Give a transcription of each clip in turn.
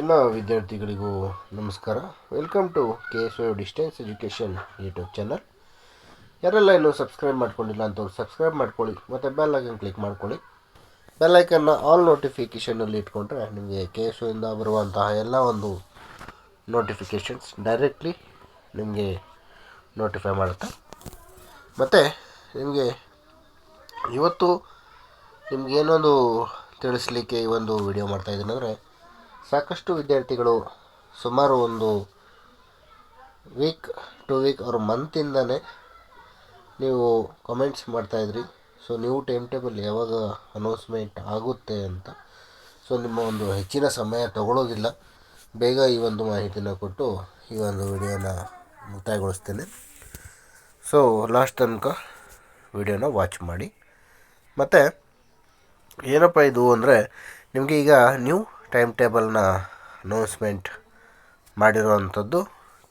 ಎಲ್ಲ ವಿದ್ಯಾರ್ಥಿಗಳಿಗೂ ನಮಸ್ಕಾರ. Welcome to K S Y distance education YouTube channel ಯಾರೆಲ್ಲ ಇನ್ನೂ ಸಬ್ಸ್ಕ್ರೈಬ್ ಮಾಡ್ಕೊಂಡಿಲ್ಲ ಅಂತವ್ರು ಸಬ್ಸ್ಕ್ರೈಬ್ ಮಾಡ್ಕೊಳ್ಳಿ, ಮತ್ತು ಬೆಲ್ ಐಕನ್ ಕ್ಲಿಕ್ ಮಾಡ್ಕೊಳ್ಳಿ. ಬೆಲ್ ಐಕನ್ನ ಆಲ್ ನೋಟಿಫಿಕೇಷನಲ್ಲಿ ಇಟ್ಕೊಂಡ್ರೆ ನಿಮಗೆ ಕೆ ಎಸ್ ಒಯಿಂದ ಬರುವಂತಹ ಎಲ್ಲ ಒಂದು ನೋಟಿಫಿಕೇಷನ್ಸ್ ಡೈರೆಕ್ಟ್ಲಿ ನಿಮಗೆ ನೋಟಿಫೈ ಮಾಡುತ್ತೆ. ಮತ್ತು ನಿಮಗೆ ಇವತ್ತು ನಿಮಗೇನೊಂದು ತಿಳಿಸ್ಲಿಕ್ಕೆ ಈ ಒಂದು ವಿಡಿಯೋ ಮಾಡ್ತಾಯಿದ್ದೀನಿ ಅಂದರೆ ಸಾಕಷ್ಟು ವಿದ್ಯಾರ್ಥಿಗಳು ಸುಮಾರು ಒಂದು ವೀಕ್ ಟು ವೀಕ್ ಅವ್ರ ಮಂತಿಂದನೇ ನೀವು ಕಮೆಂಟ್ಸ್ ಮಾಡ್ತಾಯಿದ್ರಿ ಸೊ ನೀವು ಟೈಮ್ ಟೇಬಲ್ ಯಾವಾಗ ಅನೌನ್ಸ್ಮೆಂಟ್ ಆಗುತ್ತೆ ಅಂತ. ಸೊ ನಿಮ್ಮ ಒಂದು ಹೆಚ್ಚಿನ ಸಮಯ ತಗೊಳ್ಳೋದಿಲ್ಲ. ಬೇಗ ಈ ಒಂದು ಮಾಹಿತಿನ ಕೊಟ್ಟು ಈ ಒಂದು ವಿಡಿಯೋನ ಮುಕ್ತಾಯಗೊಳಿಸ್ತೇನೆ. ಸೊ ಲಾಸ್ಟ್ ತನಕ ವಿಡಿಯೋನ ವಾಚ್ ಮಾಡಿ. ಮತ್ತು, ಏನಪ್ಪ ಇದು ಅಂದರೆ, ನಿಮಗೆ ಈಗ ನ್ಯೂ ಟೈಮ್ ಟೇಬಲ್ನ ಅನೌನ್ಸ್ಮೆಂಟ್ ಮಾಡಿರುವಂಥದ್ದು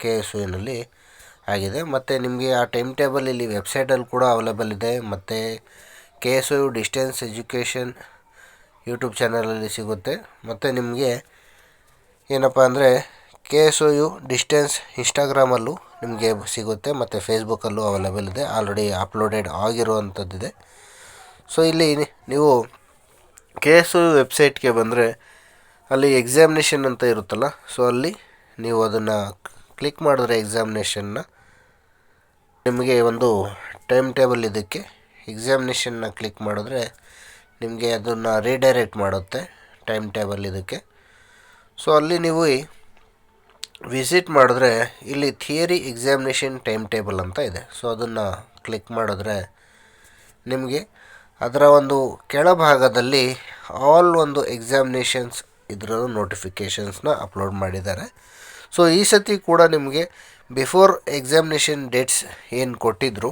ಕೆ ಎಸ್ ಯುನಲ್ಲಿ ಆಗಿದೆ. ಮತ್ತು ನಿಮಗೆ ಆ ಟೈಮ್ ಟೇಬಲ್ ಇಲ್ಲಿ ವೆಬ್ಸೈಟಲ್ಲಿ ಕೂಡ ಅವೈಲೇಬಲ್ ಇದೆ. ಮತ್ತು K S U distance education YouTube ಚಾನಲಲ್ಲಿ ಸಿಗುತ್ತೆ. ಮತ್ತು ನಿಮಗೆ ಏನಪ್ಪ ಅಂದರೆ ಕೆ ಎಸ್ ಯು ಡಿಸ್ಟೆನ್ಸ್ ಇನ್ಸ್ಟಾಗ್ರಾಮಲ್ಲೂ ನಿಮಗೆ ಸಿಗುತ್ತೆ. ಮತ್ತು ಫೇಸ್ಬುಕ್ಕಲ್ಲೂ ಅವೈಲೇಬಲ್ ಇದೆ. ಆಲ್ರೆಡಿ ಅಪ್ಲೋಡೆಡ್ ಆಗಿರುವಂಥದ್ದಿದೆ. ಸೊ ಇಲ್ಲಿ ನೀವು ಕೆ ಎಸ್ ಒ ವೆಬ್ಸೈಟ್ಗೆ ಬಂದರೆ ಅಲ್ಲಿ ಎಕ್ಸಾಮಿನೇಷನ್ ಅಂತ ಇರುತ್ತಲ್ಲ ಸೊ ಅಲ್ಲಿ ನೀವು ಅದನ್ನು ಕ್ಲಿಕ್ ಮಾಡಿದ್ರೆ ಎಕ್ಸಾಮಿನೇಷನ್ನ ನಿಮಗೆ ಒಂದು ಟೈಮ್ ಟೇಬಲ್ ಇದಕ್ಕೆ ಎಕ್ಸಾಮಿನೇಷನ್ನ ಕ್ಲಿಕ್ ಮಾಡಿದ್ರೆ ನಿಮಗೆ ಅದನ್ನು ರೀಡೈರೆಕ್ಟ್ ಮಾಡುತ್ತೆ ಟೈಮ್ ಟೇಬಲ್ ಇದಕ್ಕೆ. ಸೊ ಅಲ್ಲಿ ನೀವು ವಿಸಿಟ್ ಮಾಡಿದ್ರೆ ಇಲ್ಲಿ ಥಿಯರಿ ಎಕ್ಸಾಮಿನೇಷನ್ ಟೈಮ್ ಟೇಬಲ್ ಅಂತ ಇದೆ. ಸೊ ಅದನ್ನು ಕ್ಲಿಕ್ ಮಾಡಿದ್ರೆ ನಿಮಗೆ ಅದರ ಒಂದು ಕೆಳಭಾಗದಲ್ಲಿ ಆಲ್ ಒಂದು ಎಕ್ಸಾಮಿನೇಷನ್ಸ್ ಇದರ ನೋಟಿಫಿಕೇಷನ್ಸ್ನ ಅಪ್ಲೋಡ್ ಮಾಡಿದ್ದಾರೆ. ಸೊ ಈ ಸತಿ ಕೂಡ ನಿಮಗೆ ಬಿಫೋರ್ ಎಕ್ಸಾಮಿನೇಷನ್ ಡೇಟ್ಸ್ ಏನು ಕೊಟ್ಟಿದ್ದರು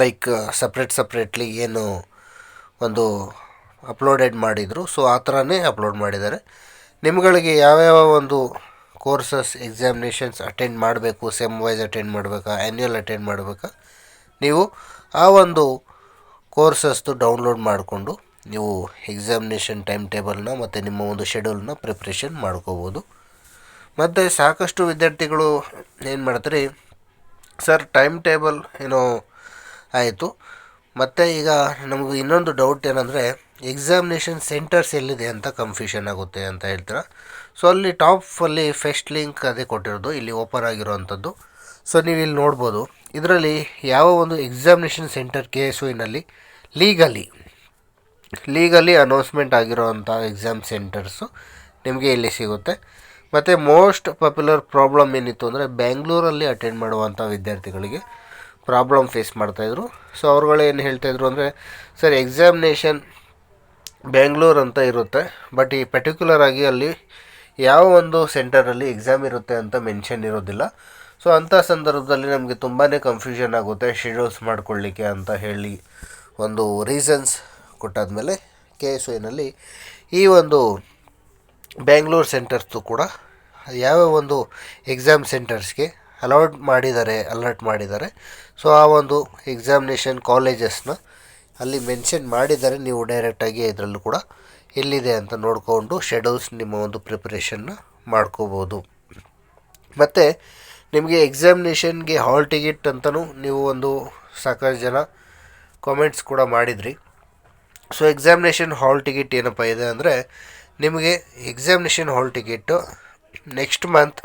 ಲೈಕ್ ಸಪ್ರೇಟ್ ಸಪ್ರೇಟ್ಲಿ ಏನು ಒಂದು ಅಪ್ಲೋಡೆಡ್ ಮಾಡಿದರು ಸೊ ಆ ಥರನೇ ಅಪ್ಲೋಡ್ ಮಾಡಿದ್ದಾರೆ. ನಿಮ್ಗಳಿಗೆ ಯಾವ್ಯಾವ ಒಂದು ಕೋರ್ಸಸ್ ಎಕ್ಸಾಮಿನೇಷನ್ಸ್ ಅಟೆಂಡ್ ಮಾಡಬೇಕು ಸೆಮ್ ವೈಸ್ ಅಟೆಂಡ್ ಮಾಡಬೇಕಾ ಆ್ಯನ್ಯುಯಲ್ ಅಟೆಂಡ್ ಮಾಡಬೇಕಾ, ನೀವು ಆ ಒಂದು ಕೋರ್ಸಸ್ದು ಡೌನ್ಲೋಡ್ ಮಾಡಿಕೊಂಡು ನೀವು ಎಕ್ಸಾಮಿನೇಷನ್ ಟೈಮ್ ಟೇಬಲ್ನ ಮತ್ತು ನಿಮ್ಮ ಒಂದು ಶೆಡ್ಯೂಲ್ನ ಪ್ರಿಪ್ರೇಷನ್ ಮಾಡ್ಕೋಬೋದು. ಮತ್ತು ಸಾಕಷ್ಟು ವಿದ್ಯಾರ್ಥಿಗಳು ಏನು ಮಾಡ್ತಾರೆ, ಸರ್ ಟೈಮ್ ಟೇಬಲ್ ಏನೋ ಆಯಿತು. ಮತ್ತು ಈಗ ನಮಗೆ ಇನ್ನೊಂದು ಡೌಟ್ ಏನಂದರೆ ಎಕ್ಸಾಮಿನೇಷನ್ ಸೆಂಟರ್ಸ್ ಎಲ್ಲಿದೆ ಅಂತ ಕನ್ಫ್ಯೂಷನ್ ಆಗುತ್ತೆ ಅಂತ ಹೇಳ್ತಾರೆ? ಸೊ ಅಲ್ಲಿ ಟಾಪಲ್ಲಿ ಫೆಸ್ಟ್ ಲಿಂಕ್ ಅದೇ ಕೊಟ್ಟಿರೋದು, ಇಲ್ಲಿ ಓಪನ್ ಆಗಿರೋವಂಥದ್ದು. ಸೊ ನೀವು ಇಲ್ಲಿ ನೋಡ್ಬೋದು. ಇದರಲ್ಲಿ ಯಾವ ಒಂದು ಎಕ್ಸಾಮಿನೇಷನ್ ಸೆಂಟರ್ ಕೆ ಎಸ್ ಯುನಲ್ಲಿ ಲೀಗಲಿ ಲೀಗಲಿ ಅನೌನ್ಸ್ಮೆಂಟ್ ಆಗಿರೋವಂಥ ಎಕ್ಸಾಮ್ ಸೆಂಟರ್ಸು ನಿಮಗೆ ಇಲ್ಲಿ ಸಿಗುತ್ತೆ. ಮತ್ತು ಮೋಸ್ಟ್ ಪಾಪ್ಯುಲರ್ ಪ್ರಾಬ್ಲಮ್ ಏನಿತ್ತು ಅಂದರೆ ಬ್ಯಾಂಗ್ಳೂರಲ್ಲಿ ಅಟೆಂಡ್ ಮಾಡುವಂಥ ವಿದ್ಯಾರ್ಥಿಗಳಿಗೆ ಪ್ರಾಬ್ಲಮ್ ಫೇಸ್ ಮಾಡ್ತಾಯಿದ್ರು ಸೊ ಅವ್ರುಗಳು ಏನು ಹೇಳ್ತಾಯಿದ್ರು ಅಂದರೆ ಸರ್ ಎಕ್ಸಾಮಿನೇಷನ್ ಬೆಂಗಳೂರು ಅಂತ ಇರುತ್ತೆ ಬಟ್ ಈ ಪರ್ಟಿಕ್ಯುಲರ್ ಆಗಿ ಅಲ್ಲಿ ಯಾವ ಒಂದು ಸೆಂಟರಲ್ಲಿ ಎಕ್ಸಾಮ್ ಇರುತ್ತೆ ಅಂತ ಮೆನ್ಷನ್ ಇರೋದಿಲ್ಲ. ಸೊ ಅಂಥ ಸಂದರ್ಭದಲ್ಲಿ ನಮಗೆ ತುಂಬಾ ಕನ್ಫ್ಯೂಷನ್ ಆಗುತ್ತೆ ಶೆಡ್ಯೂಲ್ಸ್ ಮಾಡ್ಕೊಳ್ಳಿಕ್ಕೆ ಅಂತ ಹೇಳಿ ಒಂದು ರೀಸನ್ಸ್ ಕೊಟ್ಟಾದಮೇಲೆ ಕೆ ಎಸ್ ಐನಲ್ಲಿ ಈ ಒಂದು ಬ್ಯಾಂಗ್ಳೂರು ಸೆಂಟರ್ಸ್ದು ಕೂಡ ಯಾವ ಒಂದು ಎಕ್ಸಾಮ್ ಸೆಂಟರ್ಸ್ಗೆ ಅಲಾಟ್ ಮಾಡಿದ್ದಾರೆ ಅಲರ್ಟ್ ಮಾಡಿದ್ದಾರೆ ಸೊ ಆ ಒಂದು ಎಕ್ಸಾಮಿನೇಷನ್ ಕಾಲೇಜಸ್ನ ಅಲ್ಲಿ ಮೆನ್ಷನ್ ಮಾಡಿದ್ದಾರೆ ನೀವು ಡೈರೆಕ್ಟಾಗಿ ಇದರಲ್ಲೂ ಕೂಡ ಎಲ್ಲಿದೆ ಅಂತ ನೋಡಿಕೊಂಡು ಶೆಡ್ಯೂಲ್ಸ್ ನಿಮ್ಮ ಒಂದು ಪ್ರಿಪ್ರೇಷನ್ನ ಮಾಡ್ಕೋಬೋದು. ಮತ್ತು ನಿಮಗೆ ಎಕ್ಸಾಮಿನೇಷನ್ಗೆ ಹಾಲ್ ಟಿಕೆಟ್ ಅಂತಲೂ ನೀವು ಒಂದು ಸಾಕಷ್ಟು ಜನ ಕಾಮೆಂಟ್ಸ್ ಕೂಡ ಮಾಡಿದ್ರಿ. ಸೊ ಎಕ್ಸಾಮಿನೇಷನ್ ಹಾಲ್ ಟಿಕೆಟ್ ಏನಪ್ಪ ಇದೆ ಅಂದರೆ, ನಿಮಗೆ examination hall ticket next month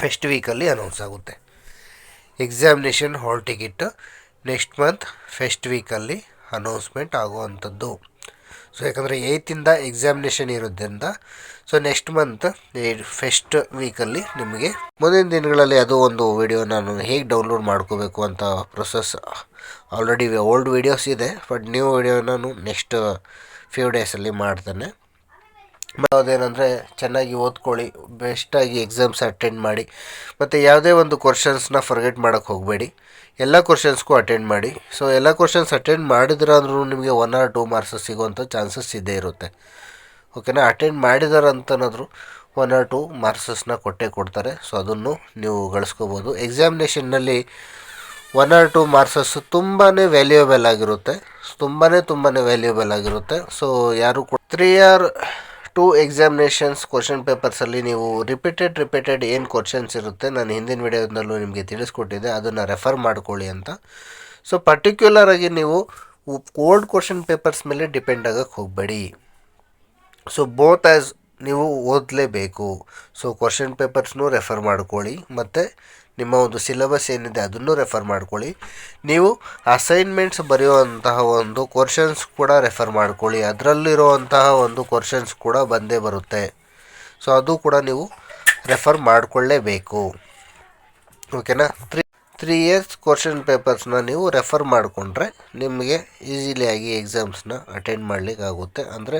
first ವೀಕಲ್ಲಿ ಅನೌನ್ಸ್ ಆಗುತ್ತೆ. Examination hall ticket next month first ವೀಕಲ್ಲಿ ಅನೌನ್ಸ್ಮೆಂಟ್ ಆಗುವಂಥದ್ದು. ಸೊ ಯಾಕಂದರೆ ಏಯ್ತಿಂದ ಎಕ್ಸಾಮಿನೇಷನ್ ಇರೋದ್ರಿಂದ ಸೊ ನೆಕ್ಸ್ಟ್ ಮಂತ್ ಫೆಸ್ಟ್ ವೀಕಲ್ಲಿ ನಿಮಗೆ ಮುಂದಿನ ದಿನಗಳಲ್ಲಿ ಅದು ಒಂದು ವಿಡಿಯೋ ನಾನು ಹೇಗೆ ಡೌನ್ಲೋಡ್ ಮಾಡ್ಕೋಬೇಕು ಅಂತ ಪ್ರೊಸೆಸ್ ಆಲ್ರೆಡಿ ಓಲ್ಡ್ ವೀಡಿಯೋಸ್ ಇದೆ ಬಟ್ ನ್ಯೂ ವಿಡಿಯೋ ನಾನು ನೆಕ್ಸ್ಟ್ ಫ್ಯೂ ಡೇಸಲ್ಲಿ ಮಾಡ್ತೇನೆ. ಅದೇನಂದರೆ, ಚೆನ್ನಾಗಿ ಓದ್ಕೊಳ್ಳಿ ಬೆಸ್ಟಾಗಿ ಎಕ್ಸಾಮ್ಸ್ ಅಟೆಂಡ್ ಮಾಡಿ, ಮತ್ತು ಯಾವುದೇ ಒಂದು ಕ್ವಶನ್ಸ್ನ ಫರ್ಗೆಟ್ ಮಾಡೋಕ್ಕೆ ಹೋಗಬೇಡಿ. ಎಲ್ಲ ಕ್ವಶನ್ಸ್ಗೂ ಅಟೆಂಡ್ ಮಾಡಿ. ಸೊ ಎಲ್ಲ ಕ್ವಶನ್ಸ್ ಅಟೆಂಡ್ ಮಾಡಿದ್ರಂದ್ರೂ ನಿಮಗೆ ಒನ್ ಆರ್ ಟೂ ಮಾರ್ಕ್ಸ್ ಸಿಗುವಂಥ ಚಾನ್ಸಸ್ ಇದ್ದೇ ಇರುತ್ತೆ. ಓಕೆನಾ ಅಟೆಂಡ್ ಮಾಡಿದಾರಂತನಾದರೂ ಒನ್ ಆರ್ ಟೂ ಮಾರ್ಕ್ಸಸ್ನ ಕೊಟ್ಟೇ ಕೊಡ್ತಾರೆ. ಸೊ ಅದನ್ನು ನೀವು ಗಳಿಸ್ಕೋಬೋದು. ಎಕ್ಸಾಮಿನೇಷನ್ನಲ್ಲಿ ಒನ್ ಆರ್ ಟೂ ಮಾರ್ಕ್ಸಸ್ ತುಂಬಾ ವ್ಯಾಲ್ಯೂಯಬಲ್ ಆಗಿರುತ್ತೆ. ತುಂಬಾ ತುಂಬಾ ವ್ಯಾಲ್ಯೂಯಬಲ್ ಆಗಿರುತ್ತೆ. ಸೊ ಯಾರು three or two examinations question ಪೇಪರ್ಸಲ್ಲಿ ನೀವು ರಿಪೀಟೆಡ್ ರಿಪೀಟೆಡ್ ಏನು ಕ್ವಶನ್ಸ್ ಇರುತ್ತೆ, ನಾನು ಹಿಂದಿನ ವಿಡಿಯೋದಲ್ಲೂ ನಿಮಗೆ ತಿಳಿಸ್ಕೊಟ್ಟಿದ್ದೆ, ಅದನ್ನು ರೆಫರ್ ಮಾಡ್ಕೊಳ್ಳಿ ಅಂತ. ಸೊ ಪರ್ಟಿಕ್ಯುಲರ್ ಆಗಿ ನೀವು ಓಲ್ಡ್ ಕ್ವಶನ್ ಪೇಪರ್ಸ್ ಮೇಲೆ ಡಿಪೆಂಡ್ ಆಗಕ್ಕೆ ಹೋಗಬೇಡಿ. ಸೊ ಬೋತ್ ಆ್ಯಸ್ ನೀವು ಓದಲೇಬೇಕು. ಸೊ ಕ್ವಶನ್ ಪೇಪರ್ಸ್ನೂ ರೆಫರ್ ಮಾಡ್ಕೊಳ್ಳಿ, ಮತ್ತು ನಿಮ್ಮ ಒಂದು ಸಿಲೆಬಸ್ ಏನಿದೆ ಅದನ್ನು ರೆಫರ್ ಮಾಡ್ಕೊಳ್ಳಿ. ನೀವು ಅಸೈನ್ಮೆಂಟ್ಸ್ ಬರೆಯುವಂತಹ ಒಂದು ಕ್ವಶನ್ಸ್ ಕೂಡ ರೆಫರ್ ಮಾಡ್ಕೊಳ್ಳಿ. ಅದರಲ್ಲಿರುವಂತಹ ಒಂದು ಕ್ವಶನ್ಸ್ ಕೂಡ ಬಂದೇ ಬರುತ್ತೆ. ಸೊ ಅದು ಕೂಡ ನೀವು ರೆಫರ್ ಮಾಡಿಕೊಳ್ಳೇಬೇಕು. ಓಕೆನಾ ತ್ರೀ ತ್ರೀ ಇಯರ್ಸ್ ಕ್ವಶನ್ ಪೇಪರ್ಸ್ನ ನೀವು ರೆಫರ್ ಮಾಡಿಕೊಂಡ್ರೆ ನಿಮಗೆ ಈಸಿಲಿಯಾಗಿ ಎಕ್ಸಾಮ್ಸ್ನ ಅಟೆಂಡ್ ಮಾಡಲಿಕ್ಕಾಗುತ್ತೆ. ಅಂದರೆ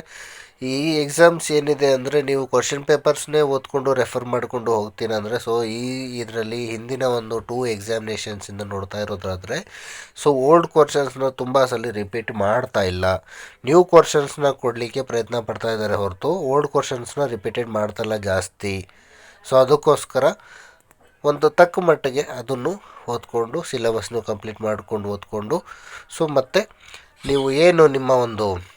ಈ ಎಕ್ಸಾಮ್ಸ್ ಏನಿದೆ ಅಂದರೆ ನೀವು ಕ್ವಶನ್ ಪೇಪರ್ಸ್ನೇ ಓದ್ಕೊಂಡು ರೆಫರ್ ಮಾಡಿಕೊಂಡು ಹೋಗ್ತೀನಿ ಅಂದರೆ ಸೊ ಈ ಇದರಲ್ಲಿ ಹಿಂದಿನ ಒಂದು ಟೂ ಎಕ್ಸಾಮಿನೇಷನ್ಸಿಂದ ನೋಡ್ತಾ ಇರೋದಾದರೆ ಸೊ ಓಲ್ಡ್ ಕ್ವಶನ್ಸ್ನ ತುಂಬ ಸಲ ರಿಪೀಟ್ ಮಾಡ್ತಾ ಇಲ್ಲ. ನ್ಯೂ ಕ್ವಶನ್ಸ್ನ ಕೊಡಲಿಕ್ಕೆ ಪ್ರಯತ್ನ ಪಡ್ತಾ ಇದ್ದಾರೆ ಹೊರತು ಓಲ್ಡ್ ಕ್ವಶನ್ಸ್ನ ರಿಪೀಟೆಡ್ ಮಾಡ್ತಾ ಜಾಸ್ತಿ. ಸೊ ಅದಕ್ಕೋಸ್ಕರ ಒಂದು ತಕ್ಕ ಮಟ್ಟಿಗೆ ಅದನ್ನು ಓದ್ಕೊಂಡು ಸಿಲೆಬಸ್ನು ಕಂಪ್ಲೀಟ್ ಮಾಡಿಕೊಂಡು ಓದ್ಕೊಂಡು ಸೊ ಮತ್ತು ನೀವು ಏನು ನಿಮ್ಮ ಒಂದು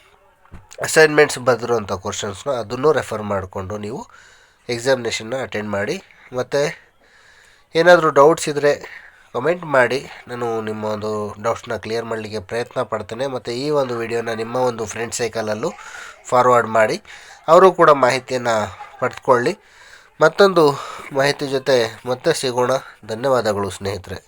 ಅಸೈನ್ಮೆಂಟ್ಸ್ ಬರೆದಿರುವಂಥ ಕ್ವಶನ್ಸ್ನ ಅದನ್ನು ರೆಫರ್ ಮಾಡಿಕೊಂಡು ನೀವು ಎಕ್ಸಾಮಿನೇಷನ್ನ ಅಟೆಂಡ್ ಮಾಡಿ, ಮತ್ತು ಏನಾದರೂ ಡೌಟ್ಸ್ ಇದ್ದರೆ ಕಮೆಂಟ್ ಮಾಡಿ. ನಾನು ನಿಮ್ಮ ಒಂದು ಡೌಟ್ಸ್ನ ಕ್ಲಿಯರ್ ಮಾಡಲಿಕ್ಕೆ ಪ್ರಯತ್ನ ಪಡ್ತೇನೆ. ಮತ್ತು ಈ ಒಂದು ವಿಡಿಯೋನ ನಿಮ್ಮ ಒಂದು ಫ್ರೆಂಡ್ ಸೈಕಲಲ್ಲೂ ಫಾರ್ವರ್ಡ್ ಮಾಡಿ. ಅವರು ಕೂಡ ಮಾಹಿತಿಯನ್ನು ಪಡೆದುಕೊಳ್ಳಿ ಮತ್ತೊಂದು ಮಾಹಿತಿ ಜೊತೆ ಮತ್ತೆ ಸಿಗೋಣ. ಧನ್ಯವಾದಗಳು ಸ್ನೇಹಿತರೆ.